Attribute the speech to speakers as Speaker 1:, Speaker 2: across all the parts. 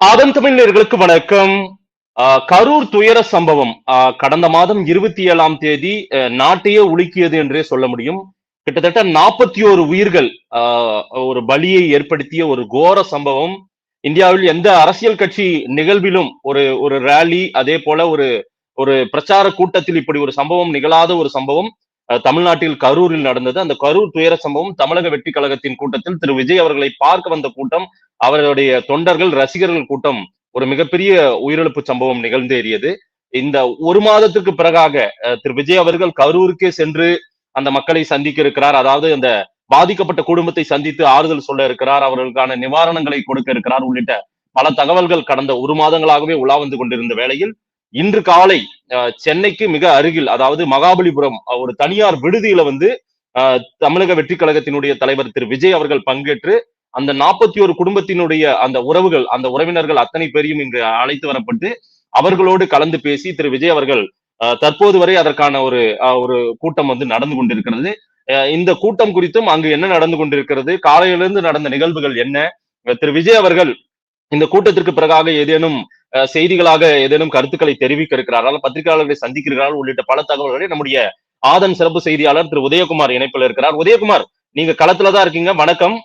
Speaker 1: அதன் தமிழர்களுக்கு வணக்கம். ஆஹ் கரூர் துயர சம்பவம். கடந்த மாதம் இருபத்தி ஏழாம் தேதி நாட்டையே உலுக்கியது என்றே சொல்ல முடியும். கிட்டத்தட்ட நாற்பத்தி ஒரு உயிர்கள் ஆஹ் ஒரு பலியை ஏற்படுத்திய ஒரு கோர சம்பவம். இந்தியாவில் எந்த அரசியல் கட்சி நிகழ்விலும் ஒரு ஒரு ரேலி அதே போல ஒரு ஒரு பிரச்சார கூட்டத்தில் இப்படி ஒரு சம்பவம் நிகழாத ஒரு சம்பவம். தமிழ்நாட்டில் கரூரில் நடந்தது. அந்த கரூர் துயர சம்பவம் தமிழக வெற்றி கழகத்தின் கூட்டத்தில் திரு. விஜய் அவர்களை பார்க்க வந்த கூட்டம் அவர்களுடைய தொண்டர்கள் ரசிகர்கள் கூட்டம் ஒரு மிகப்பெரிய உயிரிழப்பு சம்பவம் நிகழ்ந்தேறியது இந்த ஒரு மாதத்துக்கு பிறகாக திரு. விஜய் அவர்கள் கரூருக்கே சென்று அந்த மக்களை சந்திக்க இருக்கிறார். அதாவது அந்த பாதிக்கப்பட்ட குடும்பத்தை சந்தித்து ஆறுதல் சொல்ல இருக்கிறார். அவர்களுக்கான நிவாரணங்களை கொடுக்க இருக்கிறார். உள்ளிட்ட பல தகவல்கள் கடந்த ஒரு மாதங்களாகவே உலா வந்து கொண்டிருந்த வேளையில் இன்று காலை சென்னைக்கு மிக அருகில் அதாவது மகாபலிபுரம் ஒரு தனியார் விடுதியில வந்து தமிழக வெற்றி கழகத்தினுடைய தலைவர் திரு. விஜய் அவர்கள் பங்கேற்று அந்த நாற்பத்தி ஒரு குடும்பத்தினுடைய அந்த உறவுகள் அந்த உறவினர்கள் அத்தனை பேரையும் இங்கு அழைத்து வரப்பட்டு அவர்களோடு கலந்து பேசி திரு. விஜய் அவர்கள் அஹ், தற்போது வரை அதற்கான ஒரு அஹ், ஒரு கூட்டம் வந்து நடந்து கொண்டிருக்கிறது. இந்த கூட்டம் குறித்தும் அங்கு என்ன நடந்து கொண்டிருக்கிறது காலையிலிருந்து நடந்த நிகழ்வுகள் என்ன திரு. விஜய் அவர்கள் இந்த கூட்டத்திற்கு பிறகாக ஏதேனும் செய்திகளாக ஏதேனும் கருத்துக்களை தெரிவிக்க இருக்கிறார்கள் பத்திரிகையாளர்களை சந்திக்கிறார்கள் உள்ளிட்ட பல தகவல்களை நம்முடைய ஆதன் சிறப்பு செய்தியாளர் திரு. உதயகுமார் இணைப்பில் இருக்கிறார். உதயகுமார் நீங்க களத்துல தான் இருக்கீங்க. வணக்கம்.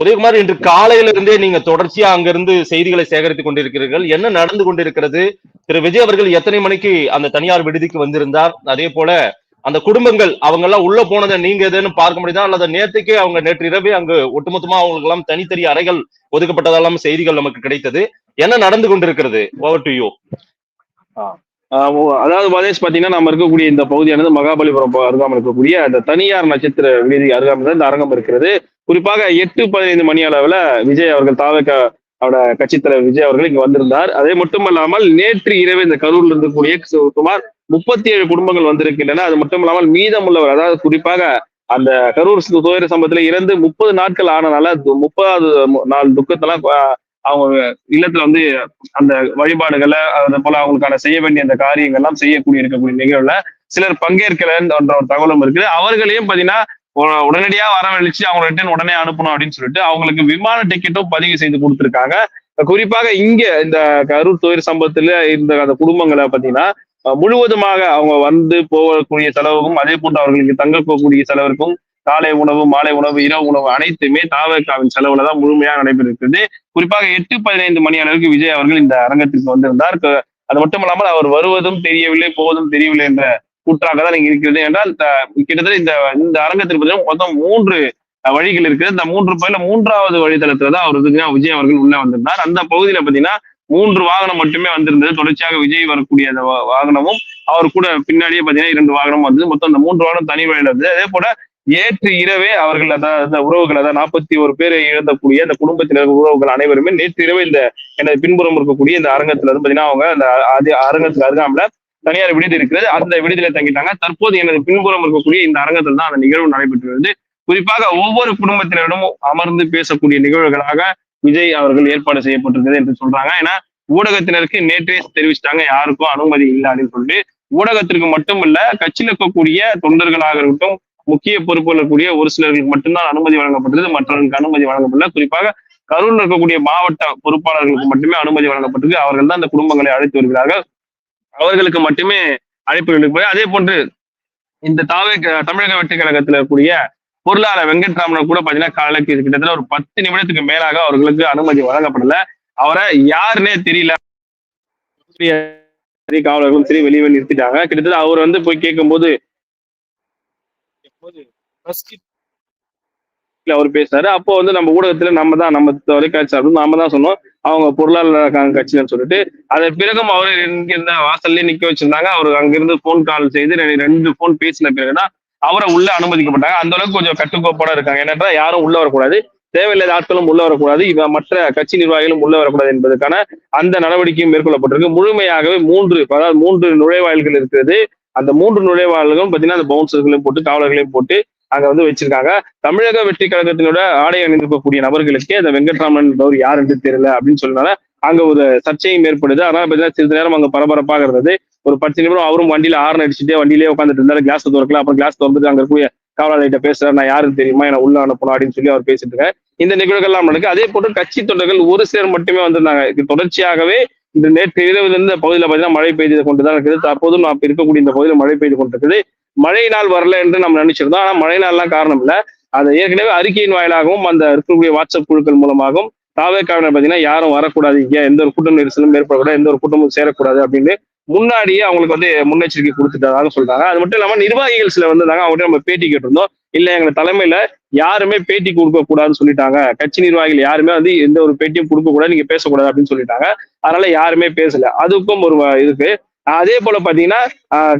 Speaker 1: உதயகுமார் இன்று காலையிலிருந்தே நீங்க தொடர்ச்சியா அங்கிருந்து செய்திகளை சேகரித்துக் கொண்டிருக்கிறீர்கள். என்ன நடந்து கொண்டிருக்கிறது? திரு. விஜய் அவர்கள் எத்தனை மணிக்கு அந்த தனியார் விடுதிக்கு வந்திருந்தார்? அதே போல அந்த குடும்பங்கள் அவங்க எல்லாம் உள்ள போனதை நீங்க எதுன்னு பார்க்க முடியுதா? அல்லது நேற்றுக்கே அவங்க நேற்று இரவே அங்கு ஒட்டுமொத்தமா அவங்களுக்கு எல்லாம் தனித்தனி அறைகள் ஒதுக்கப்பட்டதெல்லாம் செய்திகள் நமக்கு கிடைத்தது. என்ன நடந்து கொண்டிருக்கிறது? ஓவர் டு யூ
Speaker 2: ஆஹ் அதாவது மதேஷ் பாத்தீங்கன்னா நம்ம இருக்கக்கூடிய இந்த பகுதியானது மகாபலிபுரம் அருகாமல் இருக்கக்கூடிய அந்த தனியார் நட்சத்திர விடுதி அருகாமல் இந்த அரங்கம் இருக்கிறது. குறிப்பாக எட்டு பதினைந்து மணி அளவுல விஜய் அவர்கள் தாவக அவரோட கட்சித்தலைவர் விஜய் அவர்கள் இங்க வந்திருந்தார். அதே மட்டுமல்லாமல் நேற்று இரவு இந்த கரூர்ல இருக்கக்கூடிய கூடிய சுமார் முப்பத்தி ஏழு குடும்பங்கள் வந்திருக்கின்றன. அது மட்டும் இல்லாமல் மீதமுள்ளவர் அதாவது குறிப்பாக அந்த கரூர் சு- துயர சம்பவத்துல இறந்து முப்பது நாட்கள் ஆனனால முப்பதாவது நாள் துக்கத்தெல்லாம் அவங்க இல்லத்துல வந்து அந்த வழிபாடுகளை அதை போல அவங்களுக்கான செய்ய வேண்டிய அந்த காரியங்கள்லாம் செய்யக்கூடிய இருக்கக்கூடிய நிகழ்வுல சிலர் பங்கேற்கலன்ற ஒரு தகவலும் இருக்குது. அவர்களையும் பாத்தீங்கன்னா உடனடியா வரவழைச்சு அவங்க ரிட்டர்ன் உடனே அனுப்பணும் அப்படின்னு சொல்லிட்டு அவங்களுக்கு விமான டிக்கெட்டும் பதிவு செய்து கொடுத்துருக்காங்க. குறிப்பாக இங்க இந்த கரூர் துயர் சம்பவத்துல இருந்த அந்த குடும்பங்களை பாத்தீங்கன்னா முழுவதுமாக அவங்க வந்து போகக்கூடிய செலவுக்கும் அதே போன்று அவர்களுக்கு தங்க போகக்கூடிய செலவிற்கும் காலை உணவு மாலை உணவு இரவு உணவு அனைத்துமே தாவகாவின் செலவுல தான் முழுமையாக நடைபெற்றிருக்கிறது. குறிப்பாக எட்டு பதினைந்து மணி அளவுக்கு விஜய் அவர்கள் இந்த அரங்கத்திற்கு வந்திருந்தார். அது மட்டும் இல்லாமல் அவர் வருவதும் தெரியவில்லை போவதும் தெரியவில்லை என்ற கூற்றாக தான் இங்க இருக்கிறது. என்றால் கிட்டத்தட்ட இந்த இந்த அரங்கத்திற்கு பார்த்தீங்கன்னா மொத்தம் மூன்று வழிகள் இருக்குது. இந்த மூன்று பயில மூன்றாவது வழித்தளத்துல தான் அவர் விஜய் அவர்கள் உள்ள வந்திருந்தார். அந்த பகுதியில பாத்தீங்கன்னா மூன்று வாகனம் மட்டுமே வந்திருந்தது. தொடர்ச்சியாக விஜய் வரக்கூடிய அந்த வாகனமும் அவர் கூட பின்னாடியே பாத்தீங்கன்னா இரண்டு வாகனம் வந்தது. மொத்தம் அந்த மூன்று வாகனம் தனி வழியில வந்தது. அதே போல நேற்று இரவே அவர்கள் அதாவது அந்த உறவுகள் அதாவது நாற்பத்தி ஒரு பேரை இழந்தக்கூடிய அந்த குடும்பத்தினர் உறவுகள் அனைவருமே நேற்று இரவே இந்த எனது பின்புறம் இருக்கக்கூடிய இந்த அரங்கத்துல இருந்து பாத்தீங்கன்னா அவங்க அந்த அது அரங்கத்துக்கு அருகாமல தனியார் விடுதி இருக்கிறது. அந்த விடுதியில தங்கிட்டாங்க. தற்போது எனது பின்புறம் இருக்கக்கூடிய இந்த அரங்கத்தில் தான் அந்த நிகழ்வு நடைபெற்றுள்ளது குறிப்பாக ஒவ்வொரு குடும்பத்தினரிடமும் அமர்ந்து பேசக்கூடிய நிகழ்வுகளாக விஜய் அவர்கள் ஏற்பாடு செய்யப்பட்டிருக்கிறது என்று சொல்றாங்க. ஏன்னா ஊடகத்தினருக்கு நேற்றே தெரிவிச்சிட்டாங்க யாருக்கும் அனுமதி இல்லை அப்படின்னு சொல்லிட்டு. ஊடகத்திற்கு மட்டும் இல்ல கட்சியில் இருக்கக்கூடிய தொண்டர்களாக இருக்கட்டும் முக்கிய பொறுப்புகள் இருக்கக்கூடிய ஒரு சிலருக்கு மட்டும்தான் அனுமதி வழங்கப்பட்டது மற்றவர்களுக்கு அனுமதி வழங்கப்படல. குறிப்பாக கரூர்ல இருக்கக்கூடிய மாவட்ட பொறுப்பாளர்களுக்கு மட்டுமே அனுமதி வழங்கப்பட்டது அவர்கள் தான் அந்த குடும்பங்களை அழைத்து வருகிறார்கள். அவர்களுக்கு மட்டுமே அழைப்பு போய் அதே போன்று இந்த தாவே தமிழக வெற்றி கழகத்தில் இருக்கக்கூடிய பொருளாளர் வெங்கட்ராமன் கூட பாத்தீங்கன்னா காலைக்கு கிட்டத்தட்ட ஒரு பத்து நிமிடத்துக்கு மேலாக அவர்களுக்கு அனுமதி வழங்கப்படல. அவரை யாருன்னே தெரியல. சரி காவலர்களும் சரி வெளியே நிறுத்திட்டாங்க. கிட்டத்தட்ட அவர் வந்து போய் கேட்கும்போது kit. ல அவர் பேசினாரு அப்போ வந்து நம்ம ஊடகத்துல நம்ம தான் நம்ம தொலைக்காட்சி அப்படின்னு நாம தான் சொன்னோம். அவங்க பொருளாளர் கட்சின்னு சொல்லிட்டு. அதன் பிறகும் அவர் இருந்த வாசல்லே நிக்க வச்சிருந்தாங்க. அவர் அங்கிருந்து போன் கால் செய்து ரெண்டு போன் பேசின பிறகுதான் அவரை உள்ள அனுமதிக்கப்பட்டாங்க. அந்த அளவுக்கு கொஞ்சம் கட்டுக்கோப்போட இருக்காங்க. ஏனென்றால் யாரும் உள்ள வரக்கூடாது. தேவையில்லாத ஆட்களும் உள்ள வரக்கூடாது. இவ மற்ற கட்சி நிர்வாகிகளும் உள்ள வரக்கூடாது என்பதற்கான அந்த நடவடிக்கையும் மேற்கொள்ளப்பட்டிருக்கு. முழுமையாகவே மூன்று அதாவது மூன்று நுழைவாயில்கள் இருக்கிறது. அந்த மூன்று நுழைவாயில்களும் பார்த்தீங்கன்னா அந்த பவுன்சர்களையும் போட்டு காவலர்களையும் போட்டு அங்க வந்து வச்சிருக்காங்க. தமிழக வெற்றி கழகத்தினோட ஆடை அணிந்திருக்கக்கூடிய நபர்களுக்கே அந்த வெங்கட்ராமன் என்பவர் யார் என்று தெரியல அப்படின்னு சொன்னால அங்க ஒரு சர்ச்சையும் ஏற்படுது. அதனால பார்த்தீங்கன்னா சிறிது நேரம் அங்க பரபரப்பாக இருந்தது. ஒரு பத்து நிமிடம் அவரும் வண்டியில ஆரன் அடிச்சுட்டே வண்டியிலே உட்காந்துட்டு இருந்தாரு. கிளாஸ் திறக்கல. அப்புறம் கிளாஸ் திறந்துட்டு அங்க இருக்கக்கூடிய காவலாளிகிட்ட பேசுறாரு. நான் யாருன்னு தெரியுமா? என்ன உள்ள அனுப்பணும் அப்படின்னு சொல்லி அவர் பேசிட்டு இருக்காரு. இந்த நிகழ்வுகள்லாம் நடக்கு. அதே போட்டு கட்சி தொண்டர்கள் ஒரு சிலர் மட்டுமே வந்திருந்தாங்க. இது தொடர்ச்சியாகவே இந்த நேற்று இரவு இருந்து பகுதியில் பார்த்தீங்கன்னா மழை பெய்து கொண்டுதான் இருக்குது. தற்போதும் நாம் இருக்கக்கூடிய இந்த பகுதியில் மழை பெய்து கொண்டிருக்குது. மழை நாள் வரல என்று நம்ம நினைச்சிருந்தோம். ஆனா மழை நாள்லாம் காரணம் இல்லை. அது ஏற்கனவே அறிக்கையின் வாயிலாகவும் அந்த இருக்கக்கூடிய வாட்ஸ்அப் குழுக்கள் மூலமாகவும் தாவேக்காவினர் பார்த்தீங்கன்னா யாரும் வரக்கூடாது. இங்கே எந்த ஒரு கூட்டம் நெரிசலும் ஏற்படக்கூடாது. எந்த ஒரு கூட்டமும் சேரக்கூடாது அப்படின்னு முன்னாடியே அவங்களுக்கு வந்து முன்னெச்சரிக்கை கொடுத்துட்டதாக சொல்றாங்க. அது மட்டும் இல்லாம நிர்வாகிகள் சில வந்திருந்தாங்க. அவங்ககிட்ட நம்ம பேட்டி கேட்டிருந்தோம். இல்ல எங்க தலைமையில யாருமே பேட்டி கொடுக்க கூடாதுன்னு சொல்லிட்டாங்க. கட்சி நிர்வாகிகள் யாருமே வந்து எந்த ஒரு பேட்டியும் கொடுக்க கூடாது. நீங்க பேசக்கூடாது அப்படின்னு சொல்லிட்டாங்க. அதனால யாருமே பேசல. அதுக்கும் ஒரு இதுக்கு இருக்கு அதே போல பாத்தீங்கன்னா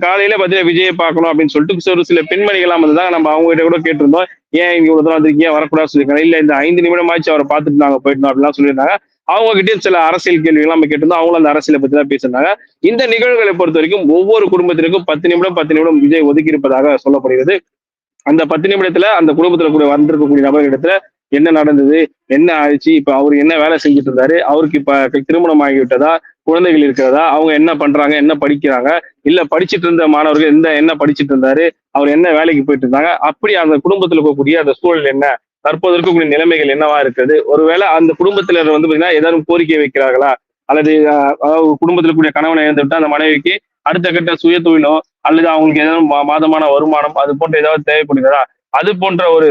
Speaker 2: காலையில பாத்தீங்கன்னா விஜயை பார்க்கணும் அப்படின்னு சொல்லிட்டு ஒரு சில பெண்மணிகள்லாம் வந்துதான் நம்ம அவங்க கிட்ட கூட கேட்டிருந்தோம். ஏன் இங்க இவ்வளவு தூரம் வந்திருக்கீங்க? வரக்கூடாதுன்னு சொல்லியிருக்காங்க. இல்ல இந்த ஐந்து நிமிடமாச்சு அவரை பார்த்துட்டு நாங்க போயிட்டோம் அப்படிலாம் சொல்லியிருந்தாங்க. அவங்க கிட்டே சில அரசியல் கேள்விகள் நம்ம கேட்டிருந்தோம். அவங்களும் அந்த அரசியலை பத்தி தான் பேசியிருந்தாங்க. இந்த நிகழ்வுகளை பொறுத்த வரைக்கும் ஒவ்வொரு குடும்பத்திற்கும் பத்து நிமிடம் பத்து நிமிடம் விஜய் ஒதுக்கி இருப்பதாக சொல்லப்படுகிறது. அந்த பத்து நிமிடத்துல அந்த குடும்பத்துல கூட வந்திருக்கக்கூடிய நபர்களிடத்துல என்ன நடந்தது? என்ன ஆயிடுச்சு? இப்ப அவர் என்ன வேலை செஞ்சுட்டு இருந்தாரு? அவருக்கு இப்ப திருமணம் ஆகிவிட்டதா குழந்தைகள் இருக்கிறதா? அவங்க என்ன பண்றாங்க? என்ன படிக்கிறாங்க? இல்ல படிச்சிட்டு இருந்த மாணவர்கள் எந்த என்ன படிச்சிட்டு இருந்தாரு? அவர் என்ன வேலைக்கு போயிட்டு இருந்தாங்க? அப்படி அந்த குடும்பத்துல இருக்கக்கூடிய அந்த சூழல் என்ன? தற்போது இருக்கக்கூடிய நிலைமைகள் என்னவா இருக்குது? ஒருவேளை அந்த குடும்பத்துல வந்து பாத்தீங்கன்னா ஏதாவது கோரிக்கை வைக்கிறார்களா? அல்லது அதாவது குடும்பத்தில் கூடிய கணவனை இழந்துவிட்டு அந்த மனைவிக்கு அடுத்த கட்ட சுய தொழிலோ அல்லது அவங்களுக்கு ஏதாவது மா- மாதமான வருமானம் அது போன்ற ஏதாவது தேவைப்படுகிறதா? அது போன்ற ஒரு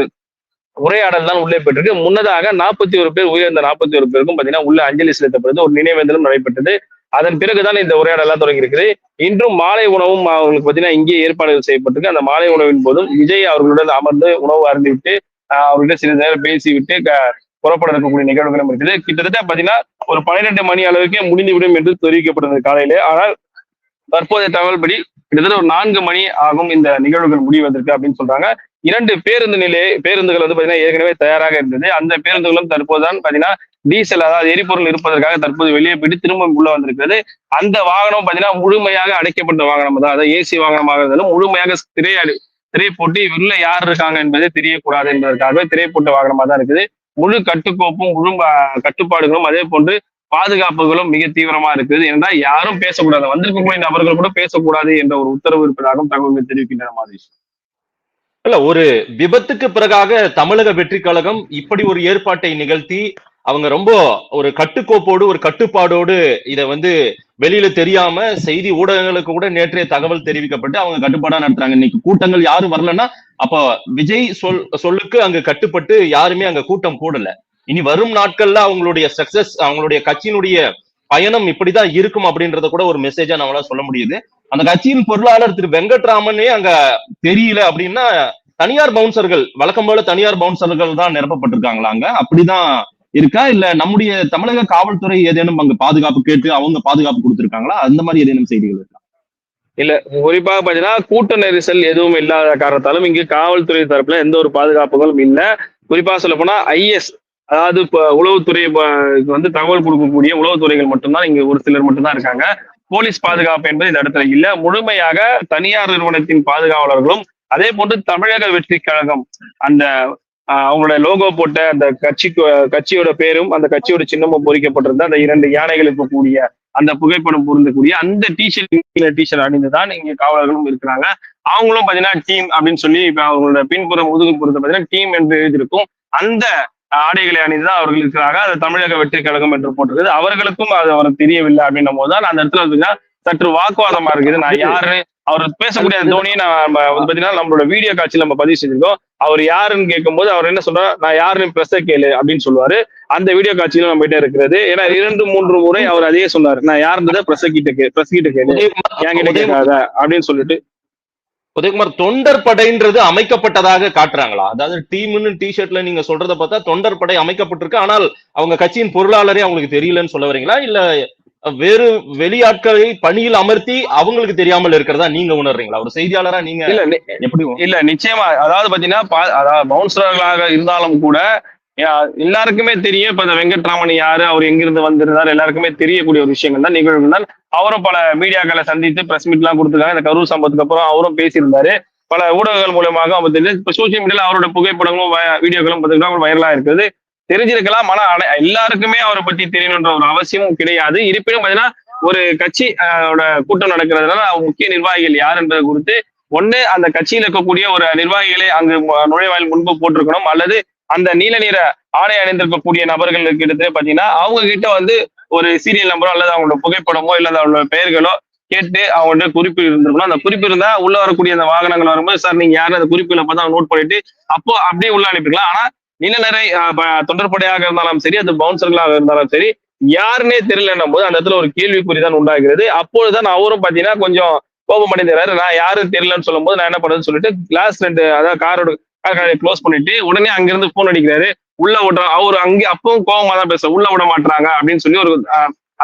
Speaker 2: உரையாடல் தான் உள்ளே பெற்றிருக்கு முன்னதாக நாற்பத்தி ஒரு பேர் உயர்ந்த நாற்பத்தி ஒரு பேருக்கும் பாத்தீங்கன்னா உள்ள அஞ்சலி செலுத்தப்படுது. ஒரு நினைவேந்தலும் நடைபெற்றது. அதன் பிறகுதான் இந்த உரையாடலாம் தொடங்கி இருக்குது இன்றும் மாலை உணவும் அவங்களுக்கு பாத்தீங்கன்னா இங்கே ஏற்பாடுகள் செய்யப்பட்டிருக்கு. அந்த மாலை உணவின் போதும் விஜய் அவர்களுடன் அமர்ந்து உணவு அருந்திவிட்டு அவர்கிட்ட சிறிது நேரம் பேசிவிட்டு க- புறப்பட இருக்கக்கூடிய நிகழ்வுகளும் இருக்குது. கிட்டத்தட்ட பாத்தீங்கன்னா ஒரு பன்னிரெண்டு மணி அளவுக்கே முடிந்துவிடும் என்று தெரிவிக்கப்பட்டது காலையிலே. ஆனால் தற்போதைய தகவல்படி கிட்டத்தட்ட ஒரு நான்கு மணி ஆகும் இந்த நிகழ்வுகள் முடிவதற்கு அப்படின்னு சொல்றாங்க. இரண்டு பேருந்து நிலைய பேருந்துகள் வந்து பாத்தீங்கன்னா ஏற்கனவே தயாராக இருந்தது. அந்த பேருந்துகளும் தற்போதுதான் பாத்தீங்கன்னா டீசல் அதாவது எரிபொருள் இருப்பதற்காக தற்போது வெளியே போயிட்டு திரும்ப உள்ள வந்திருக்கிறது அந்த வாகனம் பாத்தீங்கன்னா முழுமையாக அடைக்கப்பட்ட வாகனம் தான். அதாவது ஏசி வாகனமாக இருந்தாலும் முழுமையாக திரை திரை போட்டு உள்ள யார் இருக்காங்க என்பதே தெரியக்கூடாது என்பதற்காகவே திரை போட்ட வாகனமா தான் இருக்குது. முழு கட்டுக்கோப்பும் முழு கட்டுப்பாடுகளும் அதே போன்று பாதுகாப்புகளும் மிக தீவிரமா இருக்குது. என்றால் யாரும் பேசக்கூடாது. வந்திருக்கக்கூடிய நபர்கள் கூட பேசக்கூடாது என்ற ஒரு உத்தரவு இருப்பதாகவும் தகவல்கள் தெரிவிக்கின்றன மாதிரி
Speaker 1: இல்ல ஒரு விபத்துக்கு பிறகாக தமிழக வெற்றி கழகம் இப்படி ஒரு ஏற்பாட்டை நிகழ்த்தி அவங்க ரொம்ப ஒரு கட்டுக்கோப்போடு ஒரு கட்டுப்பாடோடு இதை வந்து வெளியில தெரியாம செய்தி ஊடகங்களுக்கு கூட நேற்றைய தகவல் தெரிவிக்கப்பட்டு அவங்க கட்டுப்பாடா நடத்துறாங்க. இன்னைக்கு கூட்டங்கள் யாரும் வரலன்னா அப்ப விஜய் சொல் சொல்லுக்கு அங்க கட்டுப்பட்டு யாருமே அங்க கூட்டம் கூடல இனி வரும் நாட்கள்ல அவங்களுடைய சக்சஸ் அவங்களுடைய கட்சியினுடைய பயணம் இப்படிதான் இருக்கும் அப்படின்றத கூட ஒரு மெசேஜா நம்மளால சொல்ல முடியுது. அந்த கட்சியின் பொருளாளர் திரு வெங்கட்ராமனே அங்க தெரியல அப்படின்னா தனியார் பவுன்சர்கள் வழக்கம் போல தனியார் பவுன்சர்கள் தான் நிரப்பப்பட்டிருக்காங்களா அங்க? அப்படிதான் இருக்கா? இல்ல நம்முடைய தமிழக காவல்துறை ஏதேனும் அங்க பாதுகாப்பு கேட்டு அவங்க பாதுகாப்பு கொடுத்திருக்காங்களா? அந்த மாதிரி ஏதேனும் செய்திகள் இருக்கா?
Speaker 2: குறிப்பாக பாத்தீங்கன்னா கூட்ட நெரிசல் எதுவும் இல்லாத காரணத்தாலும் இங்கு காவல்துறை தரப்புல எந்த ஒரு பாதுகாப்புகளும் இல்ல. குறிப்பாக சொல்ல போனா ஐஎஸ் அதாவது இப்போ உளவுத்துறை இது வந்து தகவல் கொடுக்கக்கூடிய உளவுத்துறைகள் மட்டும்தான் இங்க ஒரு சிலர் மட்டும்தான் இருக்காங்க. போலீஸ் பாதுகாப்பு என்பது இந்த இடத்துல இல்ல. முழுமையாக தனியார் நிறுவனத்தின் பாதுகாவலர்களும் அதே போன்று தமிழக வெற்றி கழகம் அந்த அவங்களோட லோகோ போட்ட அந்த கட்சிக்கு கட்சியோட பேரும் அந்த கட்சியோட சின்னமும் பொறிக்கப்பட்டிருந்த அந்த இரண்டு யானைகளுக்கு கூடிய அந்த புகைப்படம் பொருந்தக்கூடிய அந்த டிஷர்ட் டிஷர்ட் அணிந்துதான் இங்க காவலர்களும் இருக்கிறாங்க. அவங்களும் பாத்தீங்கன்னா டீம் அப்படின்னு சொல்லி இப்ப அவங்களோட பின்புறம் முதுகு புறத்தை பாத்தீங்கன்னா டீம் என்று எழுதியிருக்கும். அந்த ஆடைகளை அணிந்துதான் அவர்கள் இருக்கிறாங்க. அது தமிழக வெற்றி கழகம் என்று போட்டிருக்குது. அவர்களுக்கும் அது அவருக்கு தெரியவில்லை அப்படின்னும் போதுதான் அந்த இடத்துல பாத்தீங்கன்னா சற்று வாக்குவாதமா இருக்குது. நான் யாரு அவர் பேசக்கூடிய தோனியை நான் நம்ம வந்து பாத்தீங்கன்னா நம்மளோட வீடியோ காட்சியில் நம்ம பதிவு செஞ்சிருக்கோம். அவர் யாருன்னு கேட்கும்போது அவர் என்ன சொல்றாரு? நான் யாருன்னு பிரச கேளு அப்படின்னு சொல்லுவாரு. அந்த வீடியோ காட்சியில நம்ம கிட்ட இருக்கிறது. ஏன்னா இரண்டு மூன்று முறை அவர் அதையே சொன்னாரு. நான் யாருன்றதை பிரச கிட்ட கே பிரஸ் கிட்ட கேளு. என்கிட்ட கேட்காத அப்படின்னு சொல்லிட்டு.
Speaker 1: உதயகுமார் தொண்டர் படைன்றது அமைக்கப்பட்டதாக காட்டுறாங்களா? அதாவது டீம்னு டிஷர்ட்ல நீங்க சொல்றத பார்த்தா தொண்டர் படை அமைக்கப்பட்டிருக்கு. ஆனால் அவங்க கட்சியின் பொருளாளரே அவங்களுக்கு தெரியலன்னு சொல்ல வரீங்களா? இல்ல வேறு வெளியாட்களை பணியில் அமர்த்தி அவங்களுக்கு தெரியாமல் இருக்கிறதா நீங்க உணர்றீங்களா? ஒரு செய்தியாளரா நீங்க
Speaker 2: இல்ல
Speaker 1: எப்படி
Speaker 2: இல்ல நிச்சயமா. அதாவது பாத்தீங்கன்னா பவுன்சர்களாக இருந்தாலும் கூட எல்லாருக்குமே தெரியும். இப்ப இந்த வெங்கட்ராமன் யாரு அவர் எங்கிருந்து வந்திருந்தார் எல்லாருக்குமே தெரியக்கூடிய ஒரு விஷயங்கள் தான் நிகழ்வுகள் தான். அவரும் பல மீடியாக்களை சந்தித்து பிரஸ் மீட் எல்லாம் கொடுத்துருக்காங்க. இந்த கரூர் சம்பவத்துக்கு அப்புறம் அவரும் பேசியிருந்தாரு. பல ஊடகங்கள் மூலமாக அவர் தெரிஞ்சு இப்ப சோசியல் மீடியால அவரோட புகைப்படங்களும் வீடியோக்களும் பாத்தீங்கன்னா வைரலா இருக்குது. தெரிஞ்சிருக்கலாம். ஆனா எல்லாருக்குமே அவரை பத்தி தெரியணுன்ற ஒரு அவசியமும் கிடையாது. இருப்பினும் பாத்தீங்கன்னா ஒரு கட்சி ஆஹ், கூட்டம் நடக்கிறதுனால அவங்க முக்கிய நிர்வாகிகள் யார் என்பது குறித்து ஒண்ணு அந்த கட்சியில் இருக்கக்கூடிய ஒரு நிர்வாகிகளை அங்கு நுழைவாயில் முன்பு போட்டிருக்கணும். அல்லது அந்த நீல நிற ஆடை அணிந்திருக்கக்கூடிய நபர்கள் கிட்ட பாத்தீங்கன்னா அவங்க கிட்ட வந்து ஒரு சீரியல் நம்பரோ அல்லது அவங்களோட புகைப்படமோ இல்ல அவங்களோட பெயர்களோ கேட்டு அவங்கள்ட்ட குறிப்பு இருந்திருக்கணும். அந்த குறிப்பு இருந்தா உள்ள வரக்கூடிய அந்த வாகனங்கள் வரும்போது சார் நீங்க யாரும் அந்த குறிப்புகளை பார்த்தா நோட் பண்ணிட்டு அப்போ அப்படியே உள்ள அனுப்பிக்கலாம் ஆனா நீல நிறை தொண்டர்படையாக இருந்தாலும் சரி அது பவுன்சர்களாக இருந்தாலும் சரி யாருன்னே தெரியலன்னும் போது அந்த இடத்துல ஒரு கேள்விக்குறி தான் உண்டாகிறது. அப்பொழுதுதான் அவரும் பாத்தீங்கன்னா கொஞ்சம் கோபம் அடைந்துறாரு நான் யாரும் தெரியலன்னு சொல்லும் போது நான் என்ன பண்றதுன்னு சொல்லிட்டு கிளாஸ் ரெண்டு அதாவது காரோட கார் க்ளோஸ் பண்ணிட்டு உடனே அங்கிருந்து போன் அடிக்கிறாரு. உள்ள விடுற அவர் அங்கே அப்பவும் கோபமா தான் பேச உள்ள விட மாட்டாங்க அப்படின்னு சொல்லி ஒரு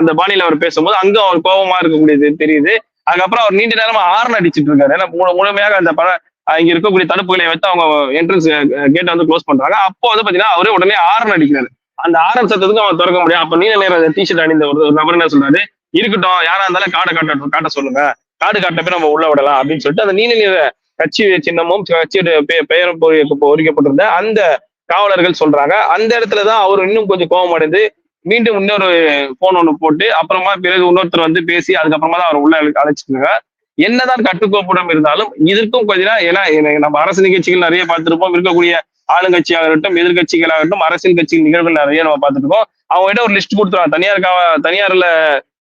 Speaker 2: அந்த பாணியில அவர் பேசும்போது அங்க அவர் கோபமா இருக்கக்கூடியது தெரியுது. அதுக்கப்புறம் அவர் நீண்ட நேரமா ஆர்ன் அடிச்சிட்டு இருக்காரு. ஏன்னா முழு- முழுமையாக அந்த பட இங்க இருக்கக்கூடிய தடுப்புகளை வச்சு அவங்க என்ட்ரன்ஸ் கேட்டை வந்து க்ளோஸ் பண்றாங்க. அப்போ வந்து பாத்தீங்கன்னா அவரே உடனே ஆரன் அடிக்கிறாரு. அந்த ஆரன் சத்தத்துக்கு அவன் திறக்க முடியும் அப்ப நீல நேர டிஷர்ட் அணிந்த ஒரு நபர் என்ன சொல்றாரு? இருக்கட்டும் யாரா இருந்தாலும் காடை காட்ட காட்ட சொல்லுங்க. காடு காட்டின நம்ம உள்ள விடலாம் அப்படின்னு சொல்லிட்டு அந்த நீல நிற கட்சி சின்னமும் கட்சியுடைய பெ- பெயரும் பொறி- பொறிக்கப்பட்டிருந்த அந்த காவலர்கள் சொல்றாங்க. அந்த இடத்துலதான் அவர் இன்னும் கொஞ்சம் கோபம் அடைந்து மீண்டும் இன்னொரு போன் ஒன்று போட்டு அப்புறமா பிறகு இன்னொருத்தர் வந்து பேசி அதுக்கப்புறமா தான் அவர் உள்ள அழைச்சிருக்காங்க என்னதான் கட்டுக்கோப்புடன் இருந்தாலும் இதற்கும் கொஞ்சம் ஏன்னா நம்ம அரசு நிகழ்ச்சிகள் நிறைய பார்த்திருப்போம். இருக்கக்கூடிய ஆளுங்கட்சியாகட்டும் எதிர்கட்சிகளாகட்டும் அரசியல் கட்சிகள் நிகழ்வுகள் நிறைய நம்ம பார்த்துருக்கோம். அவங்ககிட்ட ஒரு லிஸ்ட் கொடுத்துருவாங்க. தனியார் தனியார்ல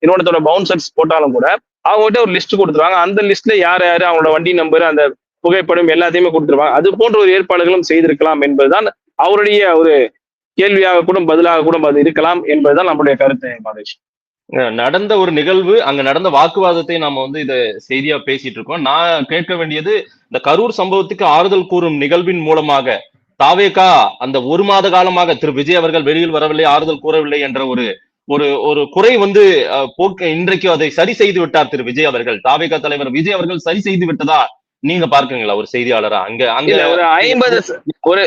Speaker 2: நிறுவனத்தோட பவுன்சர்ஸ் போட்டாலும் கூட அவங்ககிட்ட ஒரு லிஸ்ட் கொடுத்துருவாங்க. அந்த லிஸ்ட்ல யார் யாரு அவங்களோட வண்டி நம்பர் அந்த புகைப்படம் எல்லாத்தையுமே கொடுத்துருவாங்க. அது போன்ற ஒரு ஏற்பாடுகளும் செய்திருக்கலாம் என்பதுதான் அவருடைய ஒரு கேள்வியாக கூட பதிலாக கூட அது இருக்கலாம் என்பதுதான் நம்முடைய கருத்து
Speaker 1: மகேஷ் நடந்த ஒரு நிகழ்வு அங்க நடந்த வாக்குவாதத்தை நாம வந்து இத செய்தியா பேசிட்டு இருக்கோம். நான் கேட்க வேண்டியது இந்த கரூர் சம்பவத்துக்கு ஆறுதல் கூறும் நிகழ்வின் மூலமாக தாவேகா அந்த ஒரு மாத காலமாக திரு. விஜய் அவர்கள் வெளியில் வரவில்லை ஆறுதல் கூறவில்லை என்ற ஒரு ஒரு ஒரு குறை வந்து அஹ், போக்க இன்றைக்கு அதை சரி செய்து விட்டார் திரு. விஜய் அவர்கள். தாவேகா தலைவர் விஜய் அவர்கள் சரி செய்து விட்டதா நீங்க பார்க்கீங்களா ஒரு செய்தியாளரா? அங்க அங்க
Speaker 2: ஒரு ஐம்பது ஒரு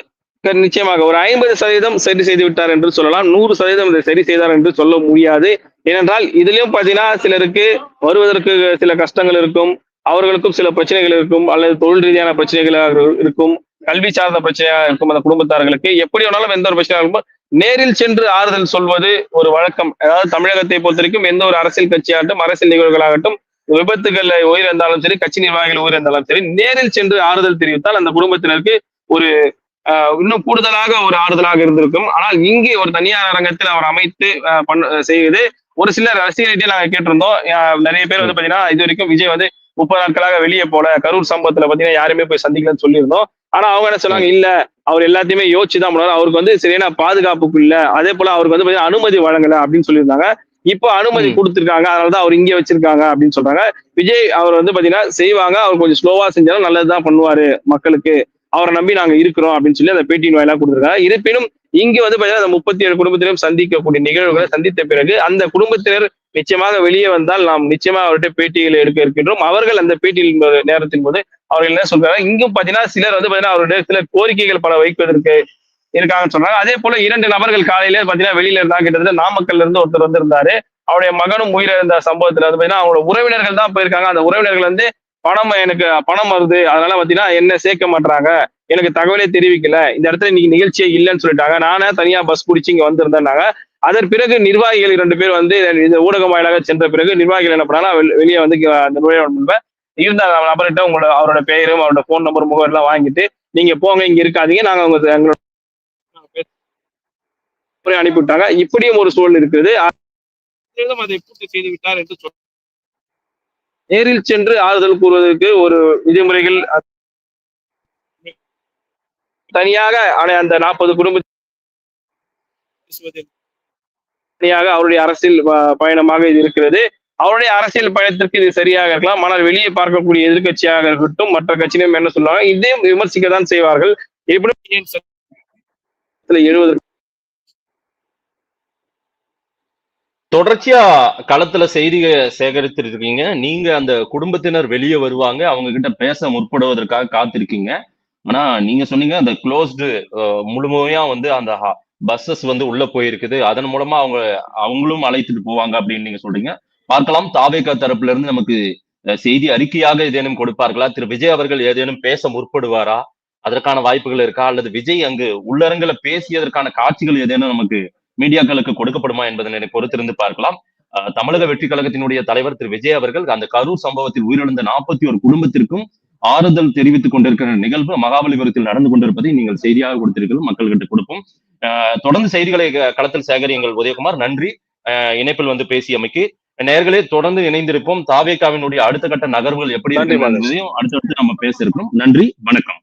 Speaker 2: நிச்சயமாக ஒரு ஐம்பது சதவீதம் சரி செய்து விட்டார் என்று சொல்லலாம். நூறு சதவீதம் இதை சரி செய்தார் என்று சொல்ல முடியாது. ஏனென்றால் இதுலயும் பாத்தீங்கன்னா சிலருக்கு வருவதற்கு சில கஷ்டங்கள் இருக்கும். அவர்களுக்கும் சில பிரச்சனைகள் இருக்கும். அல்லது தொழில் ரீதியான பிரச்சனைகளாக இருக்கும். கல்வி சார்ந்த பிரச்சனையாக இருக்கும் அந்த குடும்பத்தார்களுக்கு. எப்படி வேணாலும் எந்த ஒரு பிரச்சனையாக இருக்கும் நேரில் சென்று ஆறுதல் சொல்வது ஒரு வழக்கம். அதாவது தமிழகத்தை பொறுத்த வரைக்கும் எந்த ஒரு அரசியல் கட்சியாகட்டும் அரசியல் நிகழ்வுகளாகட்டும் விபத்துகள்ல உயிரிழந்தாலும் சரி கட்சி நிர்வாகிகள் உயிரிழந்தாலும் சரி நேரில் சென்று ஆறுதல் தெரிவித்தால் அந்த குடும்பத்தினருக்கு ஒரு இன்னும் கூடுதலாக ஒரு ஆறுதலாக இருந்திருக்கும். ஆனால் இங்கே ஒரு தனியார் அரங்கத்தில் அவர் அமைத்து பண்ண செய்வது ஒரு சிலர் ரசிகர்கிட்டே நாங்க கேட்டிருந்தோம். நிறைய பேர் வந்து பாத்தீங்கன்னா இது வரைக்கும் விஜய் வந்து முப்பது நாட்களாக வெளியே போல கரூர் சம்பவத்துல பாத்தீங்கன்னா யாருமே போய் சந்திக்கலன்னு சொல்லியிருந்தோம். ஆனா அவங்க என்ன சொன்னாங்க இல்ல அவர் எல்லாத்தையுமே யோசிச்சு தான் பண்ணாரு அவருக்கு வந்து சரியான பாதுகாப்புக்கு இல்ல. அதே போல அவருக்கு வந்து பாத்தீங்கன்னா அனுமதி வழங்கல அப்படின்னு சொல்லியிருந்தாங்க. இப்போ அனுமதி. கொடுத்திருக்காங்க. அதனாலதான் அவர் இங்கே வச்சிருக்காங்க அப்படின்னு சொல்றாங்க. விஜய் அவர் வந்து பாத்தீங்கன்னா செய்வாங்க. அவர் கொஞ்சம் ஸ்லோவா செஞ்சாலும் நல்லதுதான் பண்ணுவாரு மக்களுக்கு. அவரை நம்பி நாங்க இருக்கிறோம் அப்படின்னு சொல்லி அந்த பேட்டியின் வாயிலாக கொடுத்துருக்காங்க. இருப்பினும் இங்க வந்து பாத்தீங்கன்னா அந்த முப்பத்தி ஏழு குடும்பத்தினரும் சந்திக்கக்கூடிய நிகழ்வுகளை சந்தித்த பிறகு அந்த குடும்பத்தினர் நிச்சயமாக வெளியே வந்தால் நாம் நிச்சயமா அவர்கிட்ட பேட்டிகளை எடுக்க இருக்கின்றோம். அவர்கள் அந்த பேட்டியில் போது- நேரத்தின் போது அவர்கள் என்ன சொல்றாங்க இங்கும் பாத்தீங்கன்னா சிலர் வந்து பாத்தீங்கன்னா அவருடைய சில கோரிக்கைகள் பல வைப்பதற்கு இருக்காங்கன்னு சொல்றாங்க. அதே போல இரண்டு நபர்கள் காலையில பாத்தீங்கன்னா வெளியில இருந்தாங்க கிட்டத்தட்ட நாமக்கல்ல இருந்து ஒருத்தர் வந்திருந்தாரு. அவருடைய மகனும் உயிரிழந்த சம்பவத்துல வந்து பாத்தீங்கன்னா அவங்களோட உறவினர்கள் தான் போயிருக்காங்க. அந்த உறவினர்கள் வந்து பணம் எனக்கு பணம் வருது. அதனால பாத்தீங்கன்னா என்ன சேர்க்க மாட்டாங்க எனக்கு தகவலே தெரிவிக்கல. இந்த இடத்துல இன்னைக்கு நிகழ்ச்சியே இல்லைன்னு சொல்லிட்டாங்க. நானே தனியா பஸ் பிடிச்சி இங்க வந்திருந்தேன்னாங்க. அதன் பிறகு நிர்வாகிகள் ரெண்டு பேர் வந்து இந்த ஊடகம் வாயிலாக சென்ற பிறகு நிர்வாகிகள் என்ன பண்ணாங்கன்னா வெளியே வந்து அந்த நுழைய இருந்த நபர்கிட்ட உங்களோட அவரோட பெயரும் அவரோட ஃபோன் நம்பர் முகவரி எல்லாம் வாங்கிட்டு நீங்க போங்க இங்க இருக்காதீங்க. நாங்க உங்க எங்களோட அனுப்பிவிட்டாங்க இப்படியும் ஒரு சூழல் இருக்குது. அதை பூர்த்தி செய்து விட்டார் என்று சொல் நேரில் சென்று ஆறுதல் கூறுவதற்கு ஒரு விதிமுறைகள் தனியாக அந்த நாற்பது குடும்ப தனியாக அவருடைய அரசியல் பயணமாக இது இருக்கிறது. அவருடைய அரசியல் பயணத்திற்கு இது சரியாக இருக்கலாம். ஆனால் வெளியே பார்க்கக்கூடிய எதிர்க்கட்சியாக இருக்கட்டும் மற்ற கட்சியிலும் என்ன சொல்லுவாங்க இதையும் விமர்சிக்க தான் செய்வார்கள். எப்படி எழுவதற்கு
Speaker 1: தொடர்ச்சியா களத்துல செய்திகள் சேகரித்து இருக்கீங்க நீங்க அந்த குடும்பத்தினர் வெளியே வருவாங்க அவங்க கிட்ட பேச முற்படுவதற்காக காத்திருக்கீங்க. ஆனா நீங்க சொன்னீங்க அந்த க்ளோஸ்டு முழுமையா வந்து அந்த பஸ்ஸஸ் வந்து உள்ள போயிருக்குது. அதன் மூலமா அவங்க அவங்களும் அழைத்துட்டு போவாங்க அப்படின்னு நீங்க சொல்றீங்க. பார்க்கலாம் தாவேகா தரப்புல இருந்து நமக்கு செய்தி அறிக்கையாக ஏதேனும் கொடுப்பார்களா? திரு. விஜய் அவர்கள் ஏதேனும் பேச முற்படுவாரா? அதற்கான வாய்ப்புகள் இருக்கா? அல்லது விஜய் அங்கு உள்ளரங்கில பேசியதற்கான காட்சிகள் ஏதேனும் நமக்கு மீடியாக்களுக்கு கொடுக்கப்படுமா என்பதனை பொறுத்திருந்து பார்க்கலாம். தமிழக வெற்றி கழகத்தினுடைய தலைவர் திரு. விஜய் அவர்கள் அந்த கரூர் சம்பவத்தில் உயிரிழந்த நாற்பத்தி ஒரு குடும்பத்திற்கும் ஆறுதல் தெரிவித்துக் கொண்டிருக்கிற நிகழ்வு மகாபலிபுரத்தில் நடந்து கொண்டிருப்பதை நீங்கள் செய்தியாக கொடுத்திருக்கிறோம் மக்கள்கிட்ட கொடுப்போம். தொடர்ந்து செய்திகளை களத்தில் சேகரியுங்கள் உதயகுமார் நன்றி. இணைப்பில் வந்து பேசியமைக்கு. நேர்களே தொடர்ந்து இணைந்திருப்போம். தாவேகாவினுடைய அடுத்த கட்ட நகர்வுகள் எப்படி அடுத்தடுத்து நம்ம பேச இருக்கிறோம் நன்றி வணக்கம்.